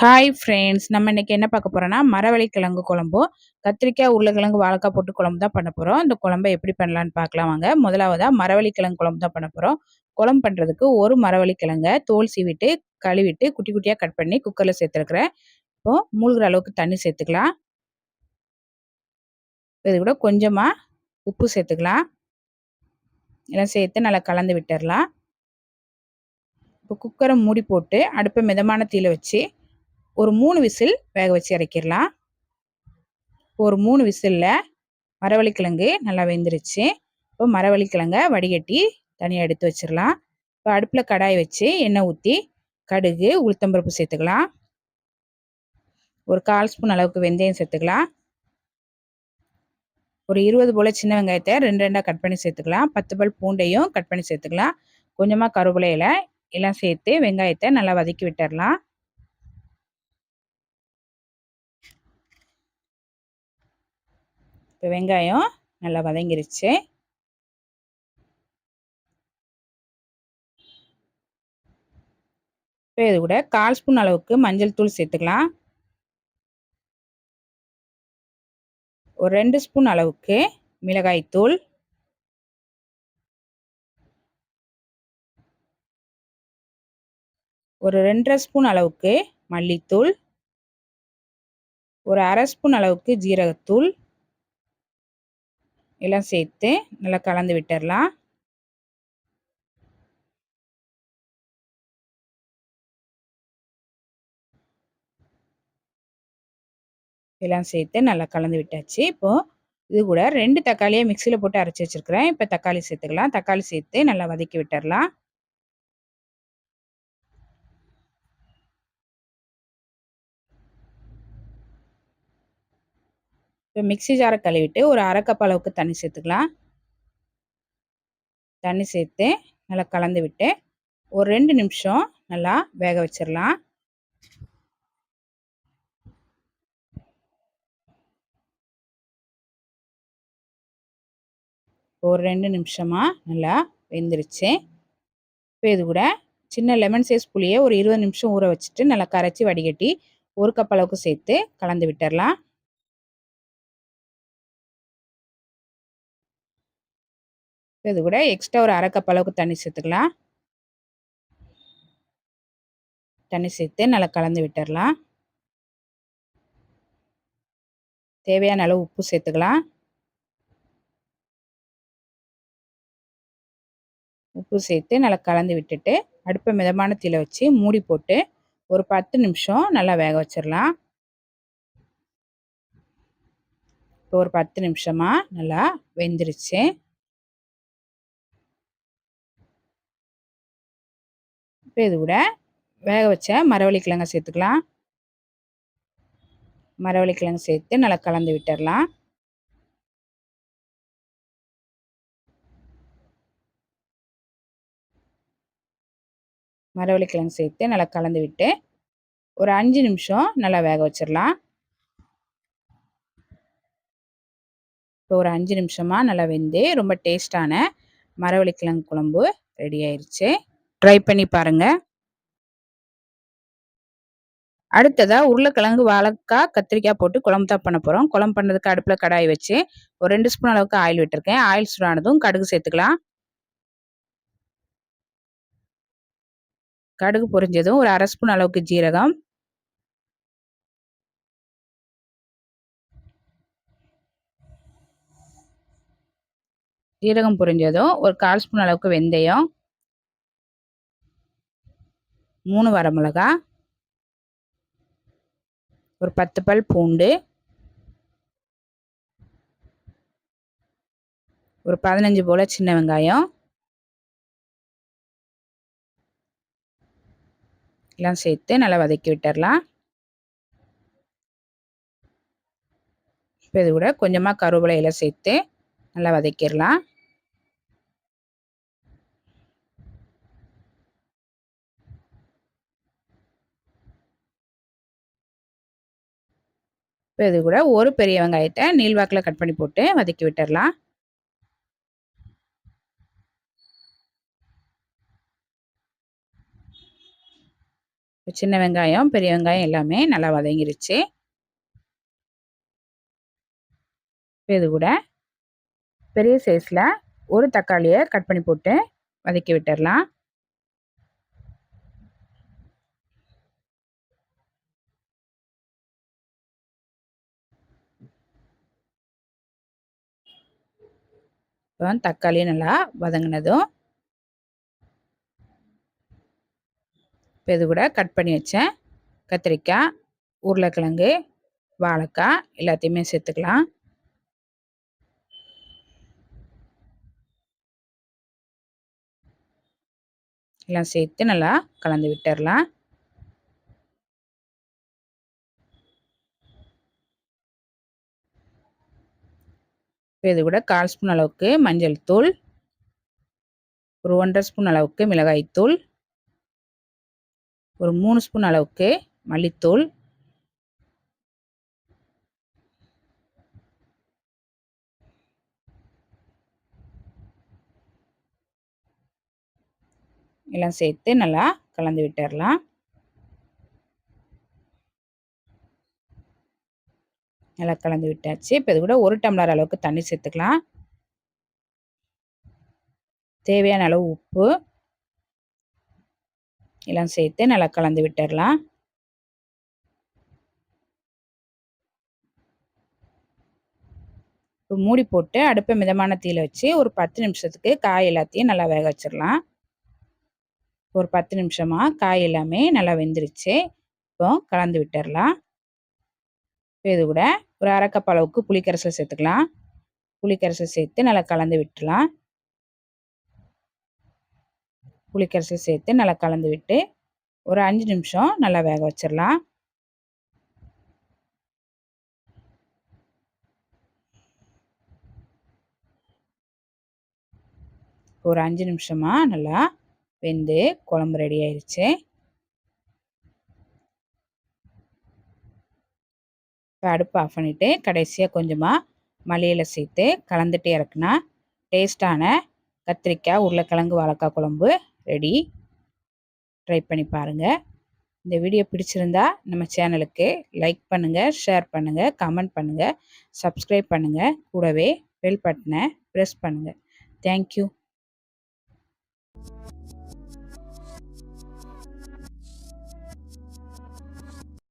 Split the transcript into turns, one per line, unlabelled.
Hi friends நம்ம இன்றைக்கி என்ன பார்க்க போகிறோன்னா மரவள்ளி கிழங்கு குழம்பும் கத்திரிக்காய் உருளைக்கிழங்கு வாழைக்காய் போட்டு குழம்பு தான் பண்ண போகிறோம் இந்த குழம்பை எப்படி பண்ணலான்னு பார்க்கலாம் வாங்க. முதலாவதாக மரவள்ளி கிழங்கு குழம்பு தான் பண்ண போகிறோம் குழம்பு பண்ணுறதுக்கு ஒரு மரவள்ளி கிழங்கை தோல் சீவிட்டு கழுவிட்டு குட்டி குட்டியாக கட் பண்ணி குக்கரில் சேர்த்துருக்குறேன். இப்போது மூழ்கிற அளவுக்கு தண்ணி சேர்த்துக்கலாம். இது கூட கொஞ்சமாக உப்பு சேர்த்துக்கலாம். எல்லாம் சேர்த்து நல்லா கலந்து விட்டுடலாம் இப்போ குக்கரை மூடி போட்டு அடுப்பை மிதமான தீயில் வச்சு ஒரு மூணு விசில் வேக வச்சு இறக்கிடலாம். ஒரு மூணு விசிலில் மரவள்ளிக்கிழங்கு நல்லா வெந்துருச்சு. இப்போ மரவள்ளிக்கிழங்க வடிகட்டி தனியாக எடுத்து வச்சிடலாம். இப்போ அடுப்பில் கடாய் வச்சு எண்ணெய் ஊற்றி கடுகு உளுத்தம்பருப்பு சேர்த்துக்கலாம். ஒரு கால் ஸ்பூன் அளவுக்கு வெந்தயம் சேர்த்துக்கலாம். ஒரு இருபது போல் சின்ன வெங்காயத்தை ரெண்டு ரெண்டாக கட் பண்ணி சேர்த்துக்கலாம். பத்து பல் பூண்டையும் கட் பண்ணி சேர்த்துக்கலாம். கொஞ்சமாக கருவேலையில் எல்லாம் சேர்த்து வெங்காயத்தை நல்லா வதக்கி விட்டுடலாம். இப்போ வெங்காயம் நல்லா வதங்கிருச்சு. இப்போ இது கூட கால் ஸ்பூன் அளவுக்கு மஞ்சள் தூள் சேர்த்துக்கலாம். ஒரு ரெண்டு ஸ்பூன் அளவுக்கு மிளகாய் தூள். ஒரு ரெண்டரை ஸ்பூன் அளவுக்கு மல்லித்தூள். ஒரு அரை ஸ்பூன் அளவுக்கு ஜீரகத்தூள். எல்லாம் சேர்த்து நல்லா கலந்து விட்டுடலாம் எல்லாம் சேர்த்து நல்லா கலந்து விட்டாச்சு. இப்போது இது கூட ரெண்டு தக்காளியை மிக்சியில் போட்டு அரைச்சி வச்சுருக்கிறேன். இப்போ தக்காளி சேர்த்துக்கலாம். தக்காளி சேர்த்து நல்லா வதக்கி விட்டுடலாம் இப்போ மிக்சி ஜாரை கழுவிட்டு ஒரு அரை அளவுக்கு தண்ணி சேர்த்துக்கலாம். தண்ணி சேர்த்து நல்லா கலந்து விட்டு ஒரு ரெண்டு நிமிஷம் நல்லா வேக வச்சிடலாம். ஒரு ரெண்டு நிமிஷமாக நல்லா வெந்துருச்சு. இப்போ இது கூட சின்ன லெமன் சைஸ் புளியை ஒரு இருபது நிமிஷம் ஊற வச்சுட்டு நல்லா கரைச்சி வடிகட்டி ஒரு கப் அளவுக்கு சேர்த்து கலந்து விட்டுடலாம். இது கூட எக்ஸ்ட்ரா ஒரு அரை கப் அளவுக்கு தண்ணி சேர்த்துக்கலாம். தண்ணி சேர்த்து நல்லா கலந்து விட்டுடலாம் தேவையான அளவு உப்பு சேர்த்துக்கலாம். உப்பு சேர்த்து நல்லா கலந்து விட்டுட்டு அடுப்பை மிதமான தீல வச்சு மூடி போட்டு ஒரு பத்து நிமிஷம் நல்லா வேக வச்சிடலாம். இப்போ ஒரு பத்து நிமிஷமாக நல்லா வெந்துருச்சு. இப்போ இது கூட வேக வச்ச மரவள்ளி கிழங்க சேர்த்துக்கலாம். மரவள்ளி கிழங்கு சேர்த்து நல்லா கலந்து விட்டுடலாம் மரவள்ளி கிழங்கு சேர்த்து நல்லா கலந்து விட்டு ஒரு அஞ்சு நிமிஷம் நல்லா வேக வச்சிடலாம் இப்போ ஒரு அஞ்சு நிமிஷமாக நல்லா வெந்து ரொம்ப டேஸ்டான மரவள்ளி கிழங்கு குழம்பு ரெடி ஆயிடுச்சு ட்ரை பண்ணி பாருங்கள் அடுத்ததாக உருளைக்கிழங்கு வாழைக்காய் கத்திரிக்காய் போட்டு குழம்பு தான் பண்ண போகிறோம் குழம்பு பண்ணுறதுக்கு அடுப்பில் கடாய் வச்சு ஒரு ரெண்டு ஸ்பூன் அளவுக்கு ஆயில் விட்டுருக்கேன். ஆயில் சூடானதும் கடுகு சேர்த்துக்கலாம். கடுகு பொரிஞ்சதும் ஒரு அரை ஸ்பூன் அளவுக்கு ஜீரகம். ஜீரகம் பொரிஞ்சதும் ஒரு கால் ஸ்பூன் அளவுக்கு வெந்தயம். மூணு வரமிளகா ஒரு பத்து பல் பூண்டு ஒரு பதினஞ்சு போல் சின்ன வெங்காயம் எல்லாம் சேர்த்து நல்லா வதக்கி விட்டுடலாம் இப்போ இது கூட கொஞ்சமாக கருவேப்பிலை சேர்த்து நல்லா வதக்கிடலாம். இப்போ இது கூட ஒரு பெரிய வெங்காயத்தை நீள்வாக்கில் கட் பண்ணி போட்டு வதக்கி விட்டுடலாம் சின்ன வெங்காயம் பெரிய வெங்காயம் எல்லாமே நல்லா வதங்கிருச்சு. இது கூட பெரிய சைஸில் ஒரு தக்காளியை கட் பண்ணி போட்டு வதக்கி விட்டுடலாம் இப்போ தக்காளி நல்லா வதங்கினதும் இப்போ இது கூட கட் பண்ணி வச்சேன். கத்திரிக்காய் உருளைக்கிழங்கு வாழைக்காய் எல்லாத்தையுமே சேர்த்துக்கலாம். எல்லாம் சேர்த்து நல்லா கலந்து விட்டுடலாம். இது கூட கால் ஸ்பூன் அளவுக்கு மஞ்சள் தூள் ஒரு ஒன்றரை ஸ்பூன் அளவுக்கு மிளகாய்த்தூள் ஒரு மூணு ஸ்பூன் அளவுக்கு மல்லித்தூள் எல்லாம் சேர்த்து நல்லா கலந்து விட்டுடலாம். நல்லா கலந்து விட்டாச்சு. இப்போ இது கூட ஒரு டம்ளர் அளவுக்கு தண்ணி சேர்த்துக்கலாம். தேவையான அளவு உப்பு. எல்லாம் சேர்த்து நல்லா கலந்து விட்டுடலாம் இப்போ மூடி போட்டு அடுப்பை மிதமான தீயில் வச்சு ஒரு பத்து நிமிஷத்துக்கு காய் எல்லாத்தையும் நல்லா வேக வச்சிடலாம். ஒரு பத்து நிமிஷமாக காய் எல்லாமே நல்லா வெந்துருச்சு. இப்போ கலந்து விட்டுடலாம் இப்போ இது கூட ஒரு அரைக்கப் அளவுக்கு புளிக்கரைசல் சேர்த்துக்கலாம். புளிக்கரைசல் சேர்த்து நல்லா கலந்து விட்டுலாம் புளிக்கரைசல் சேர்த்து நல்லா கலந்து விட்டு ஒரு அஞ்சு நிமிஷம் நல்லா வேக வச்சிடலாம். ஒரு அஞ்சு நிமிஷமாக நல்லா வெந்து குழம்பு ரெடி ஆயிடுச்சு. இப்போ அடுப்பு ஆஃப் பண்ணிவிட்டு கடைசியாக கொஞ்சமாக மல்லியில் சேர்த்து கலந்துட்டே இறக்குனா டேஸ்ட்டான கத்திரிக்காய் உருளைக்கிழங்கு வாழைக்காய் குழம்பு ரெடி ட்ரை பண்ணி பாருங்கள் இந்த வீடியோ பிடிச்சிருந்தா நம்ம சேனலுக்கு லைக் பண்ணுங்கள் ஷேர் பண்ணுங்கள் கமெண்ட் பண்ணுங்கள் சப்ஸ்கிரைப் பண்ணுங்கள் கூடவே பெல் பட்டனை ப்ரெஸ் பண்ணுங்கள் தேங்க்யூ